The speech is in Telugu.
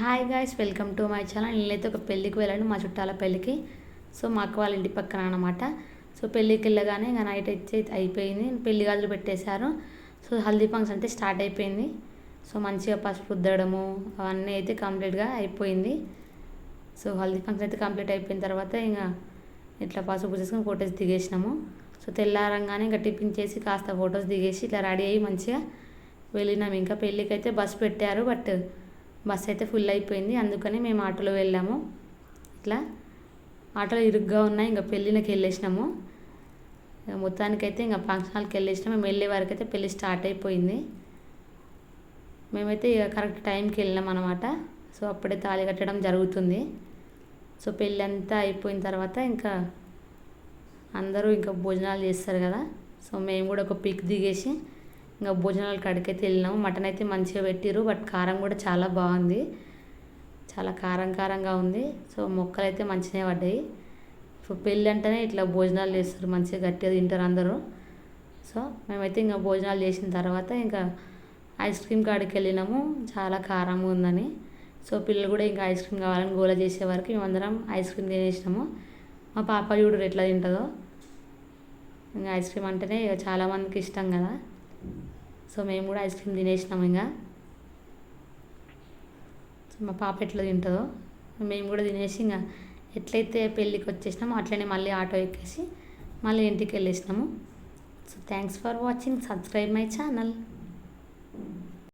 Hi guys welcome to my channel నేనైతే ఒక పెళ్ళికి వెళ్ళాను మా చుట్టాల పెళ్ళికి. సో మా అక్క వాళ్ళ ఇంటి పక్కన అనమాట సో పెళ్ళికి వెళ్ళగానే ఇంకా నైట్ వచ్చి అయిపోయింది. పెళ్ళి గాజులు పెట్టేశారు. సో హల్దీ ఫంక్షన్ అంటే స్టార్ట్ అయిపోయింది. సో మంచిగా పసుపు రుద్దడము అవన్నీ అయితే కంప్లీట్గా అయిపోయింది. సో హల్దీ ఫంక్షన్ అయితే కంప్లీట్ అయిపోయిన తర్వాత ఇంకా ఇట్లా పసుపు చేసుకుని ఫొటోస్ దిగేసినాము. సో తెల్లారంగానే ఇంకా టిఫిన్ చేసి కాస్త ఫొటోస్ దిగేసి ఇట్లా రెడీ అయ్యి మంచిగా వెళ్ళినాం. ఇంకా పెళ్ళికి అయితే పెట్టారు బట్ బస్సు అయితే ఫుల్ అయిపోయింది. అందుకని మేము ఆటోలో వెళ్ళాము. ఇట్లా ఆటోలో ఇరుగ్గా ఉన్నాయి ఇంకా పెళ్ళికి వెళ్ళేసినాము. ఇక మొత్తానికైతే ఇంకా ఫంక్షన్ హాల్కి వెళ్ళేసినాం మేము వెళ్ళే వరకు అయితే పెళ్ళి స్టార్ట్ అయిపోయింది. మేమైతే ఇక కరెక్ట్ టైంకి వెళ్ళినాం అనమాట సో అప్పుడే తాళి కట్టడం జరుగుతుంది. సో పెళ్ళి అంతా అయిపోయిన తర్వాత ఇంకా అందరూ ఇంకా భోజనాలు చేస్తారు కదా. సో మేము కూడా ఒక పిక్ దిగేసి ఇంకా భోజనాలు కడికైతే వెళ్ళినాము. మటన్ అయితే మంచిగా పెట్టిరు బట్ కారం కూడా చాలా బాగుంది. చాలా కారం కారంగా ఉంది. సో మొక్కలు అయితే మంచిగా పడ్డాయి. సో పెళ్ళి అంటేనే ఇట్లా భోజనాలు చేస్తారు మంచిగా గట్టిగా తింటారు అందరూ. సో మేమైతే ఇంకా భోజనాలు చేసిన తర్వాత ఇంకా ఐస్ క్రీమ్ కాడికి వెళ్ళినాము. చాలా కారంగా ఉందని. సో పిల్లలు కూడా ఇంకా ఐస్ క్రీమ్ కావాలని గోల చేసే వరకు మేమందరం ఐస్ క్రీమ్ తినేసినాము. మా పాప చూడు ఎట్లా తింటుందో. ఇంకా ఐస్ క్రీమ్ అంటేనే ఇక చాలామందికి ఇష్టం కదా. సో మేము కూడా ఐస్ క్రీమ్ తినేసినాం ఇంకా సో మా పాప ఎట్లా తింటుందో మేము కూడా తినేసి ఇంకా ఎట్లయితే పెళ్ళికి వచ్చేసినామో అట్లనే మళ్ళీ ఆటో ఎక్కేసి మళ్ళీ ఇంటికి వెళ్ళేసినాము. So thanks for watching. Subscribe my channel.